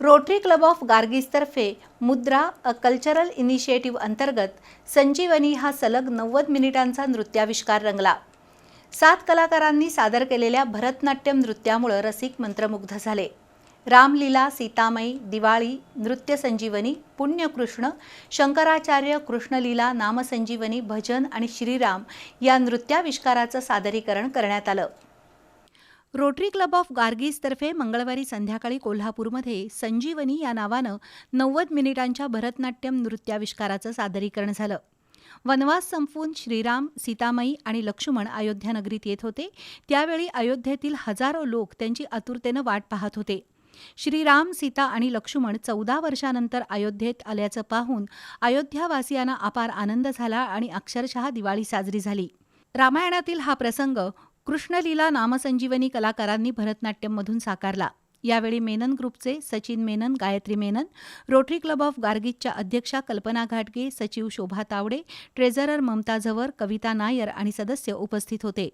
Rotary club of गार्गीजतर्फे मुद्रा a cultural initiative अंतर्गत संजीवनी हा सलग नव्वद मिनिटांचा नृत्याविष्कार रंगला. सात कलाकारांनी सादर केलेल्या भरतनाट्यम नृत्यामुळं रसिक मंत्रमुग्ध झाले. रामलीला सीतामयी दिवाळी नृत्य संजीवनी पुण्यकृष्ण शंकराचार्य कृष्णलीला नामसंजीवनी भजन आणि श्रीराम या नृत्याविष्काराचं सादरीकरण करण्यात आलं. रोटरी क्लब ऑफ गार्गीजतर्फे मंगळवारी संध्याकाळी कोल्हापूरमध्ये संजीवनी या नावानं नव्वद मिनिटांच्या भरतनाट्यम नृत्याविष्काराचं सादरीकरण झालं. वनवास संपवून श्रीराम सीतामाई आणि लक्ष्मण अयोध्या नगरीत येत होते. त्यावेळी अयोध्येतील हजारो लोक त्यांची आतुरतेनं वाट पाहत होते. श्रीराम सीता आणि लक्ष्मण चौदा वर्षानंतर अयोध्येत आल्याचं पाहून अयोध्यावासियांना अपार आनंद झाला आणि अक्षरशः दिवाळी साजरी झाली. रामायणातील हा प्रसंग कृष्णलीला नामसंजीवनी कलाकारांनी भरतनाट्यममधून साकारला. यावेळी मेनन ग्रुपचे Sachin Menon Gayatri Menon Rotary Club of गार्गीजच्या अध्यक्षा कल्पना घाटगे सचिव शोभा तावडे ट्रेझरर ममता झवर कविता नायर आणि सदस्य उपस्थित होते.